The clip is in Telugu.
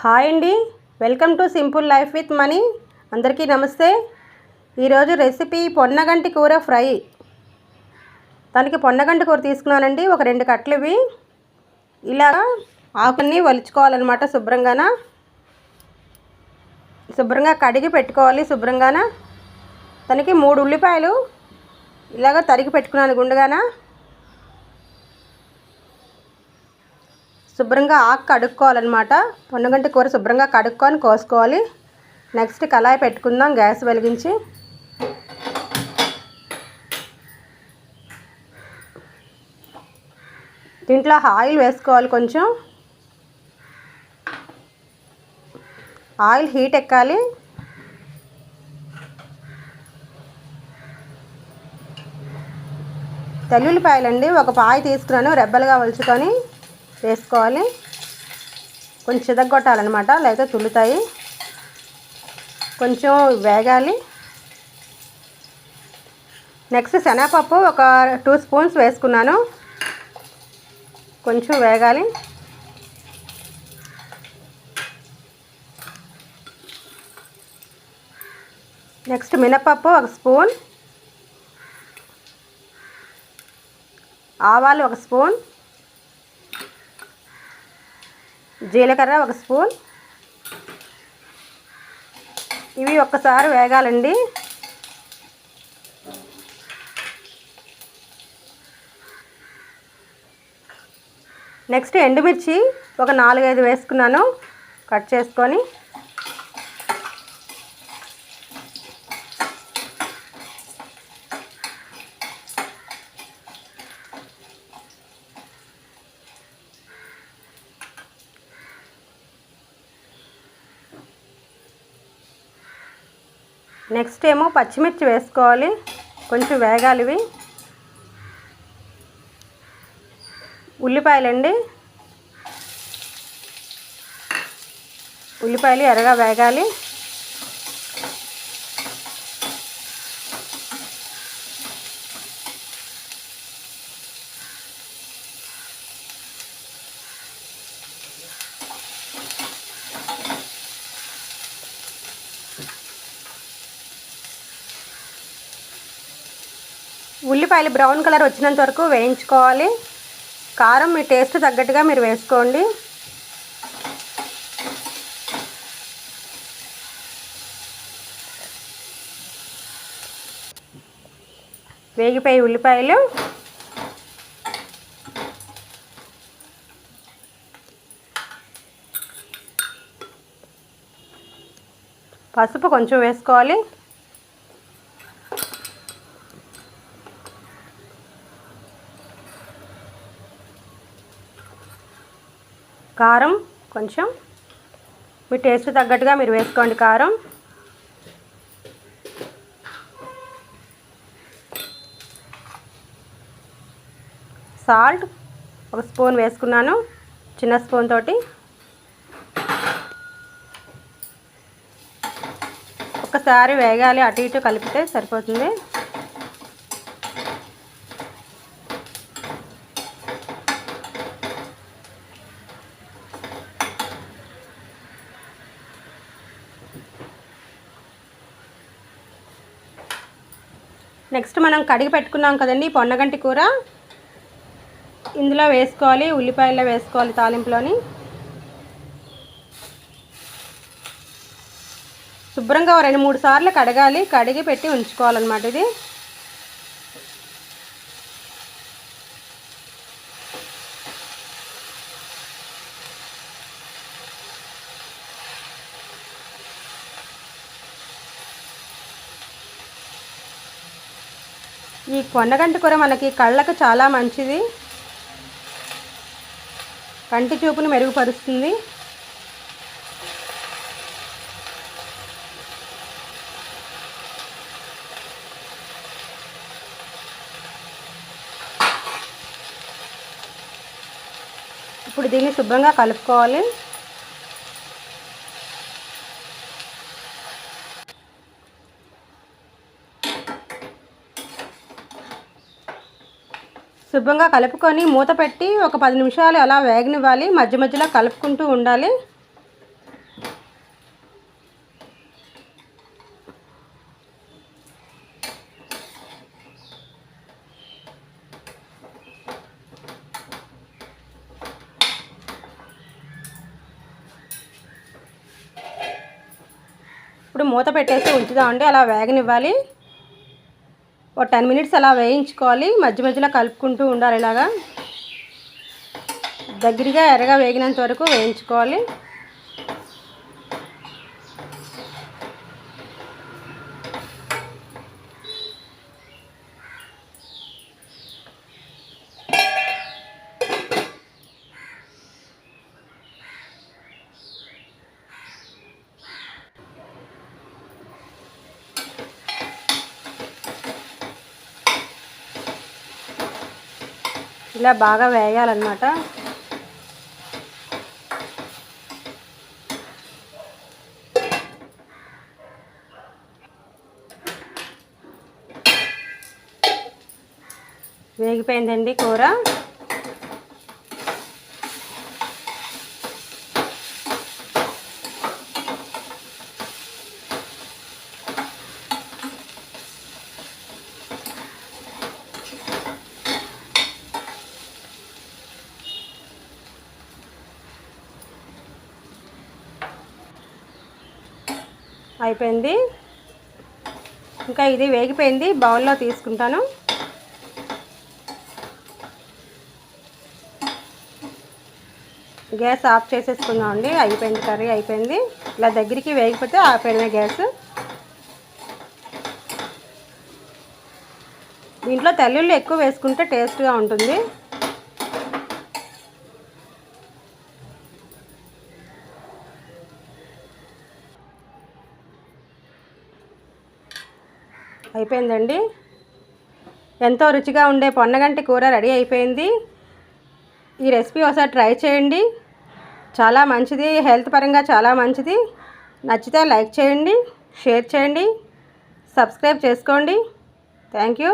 హాయ్ అండి. Welcome to simple life with money. అందరికీ నమస్తే. ఈరోజు రెసిపీ పొన్నగంటి కూర ఫ్రై. దానికి పొన్నగంటి కూర తీసుకున్నానండి. ఒక రెండు కట్లు ఇవి. ఇలా ఆకుని వలుచుకోవాలన్నమాట శుభ్రంగాన. శుభ్రంగా కడిగి పెట్టుకోవాలి శుభ్రంగాన. దానికి మూడు ఉల్లిపాయలు ఇలాగ తరిగి పెట్టుకున్నాను గుండుగాన. శుభ్రంగా ఆకు కడుక్కోవాలన్నమాట. పొన్నగంటి కూర శుభ్రంగా కడుక్కొని కోసుకోవాలి. నెక్స్ట్ కళాయి పెట్టుకుందాం గ్యాస్ వెలిగించి. దీంట్లో ఆయిల్ వేసుకోవాలి కొంచెం. ఆయిల్ హీట్ ఎక్కాలి. తెల్లుల్లిపాయలండి ఒక పాయ తీసుకున్నాను రెబ్బలుగా వలుచుకొని. వేసుకోవాలి. కొంచెం చిదగొట్టాలన్నమాట లేకపోతే తుల్లుతాయి కొంచెం వేగాలి. నెక్స్ట్ శనగపప్పు ఒక టూ స్పూన్స్ వేసుకున్నాను. కొంచెం వేగాలి. నెక్స్ట్ మినపప్పు ఒక స్పూన్. ఆవాలు ఒక స్పూన్. జీలకర్ర ఒక స్పూన్. ఇవి ఒక్కసారి వేగాలండి. నెక్స్ట్ ఎండుమిర్చి ఒక నాలుగైదు వేసుకున్నాను. కట్ చేసుకొని నెక్స్ట్ ఏమో పచ్చిమిర్చి వేసుకోవాలి. కొంచెం వేగాలి ఇవి ఉల్లిపాయలండి. ఉల్లిపాయలు ఎర్రగా వేగాలి. ఉల్లిపాయలు బ్రౌన్ కలర్ వచ్చినంత వరకు వేయించుకోవాలి. కారం మీ టేస్ట్ తగ్గట్టుగా మీరు వేసుకోండి. వేగిపోయి ఉల్లిపాయలు. పసుపు కొంచెం వేసుకోవాలి. కారం కొంచెం. మీ టేస్ట్ తగ్గట్టుగా మీరు వేసుకోండి కారం. సాల్ట్ ఒక స్పూన్ వేసుకున్నాను చిన్న స్పూన్ తోటి. ఒకసారి వేగాలి అటు ఇటు కలిపితే సరిపోతుంది. నెక్స్ట్ మనం కడిగి పెట్టుకున్నాం కదండి పొన్నగంటి కూర. ఇందులో వేసుకోవాలి ఉల్లిపాయల్లో వేసుకోవాలి తాలింపులోని. శుభ్రంగా రెండు మూడు సార్లు కడగాలి కడిగి పెట్టి ఉంచుకోవాలన్నమాట ఇది. ఈ కొండగంటి కూర మనకి కళ్ళకు చాలా మంచిది. కంటి చూపును మెరుగుపరుస్తుంది. ఇప్పుడు దీన్ని శుభ్రంగా కలుపుకోవాలి. శుభ్రంగా కలుపుకొని మూత పెట్టి ఒక పది నిమిషాలు అలా వేగనివ్వాలి. మధ్య మధ్యలో కలుపుకుంటూ ఉండాలి. ఇప్పుడు మూత పెట్టేసి ఉంచుదామండి. అలా వేగనివ్వాలి. ఒక టెన్ మినిట్స్ అలా వేయించుకోవాలి. మధ్య మధ్యలో కలుపుకుంటూ ఉండాలి ఇలాగా. దగ్గరగా ఎర్రగా వేగినంత వరకు వేయించుకోవాలి. ఇలా బాగా వేయాలన్నమాట వేగిపోయిందండి కూర. అయిపోయింది. ఇంకా ఇది వేగిపోయింది. బౌల్లో తీసుకుంటాను. గ్యాస్ ఆఫ్ చేసేసుకుందాం అండి. అయిపోయింది కర్రీ అయిపోయింది. ఇలా దగ్గరికి వేగిపోతే ఆపేయడమే గ్యాస్. దీంట్లో తెల్లుళ్ళు ఎక్కువ వేసుకుంటే టేస్ట్గా ఉంటుంది. అయిపోయిందండి. ఎంతో రుచిగా ఉండే పొన్నగంటి కూర రెడీ అయిపోయింది. ఈ రెసిపీ ఒకసారి ట్రై చేయండి. చాలా మంచిది హెల్త్ పరంగా చాలా మంచిది. నచ్చితే లైక్ చేయండి షేర్ చేయండి సబ్స్క్రైబ్ చేసుకోండి. Thank you.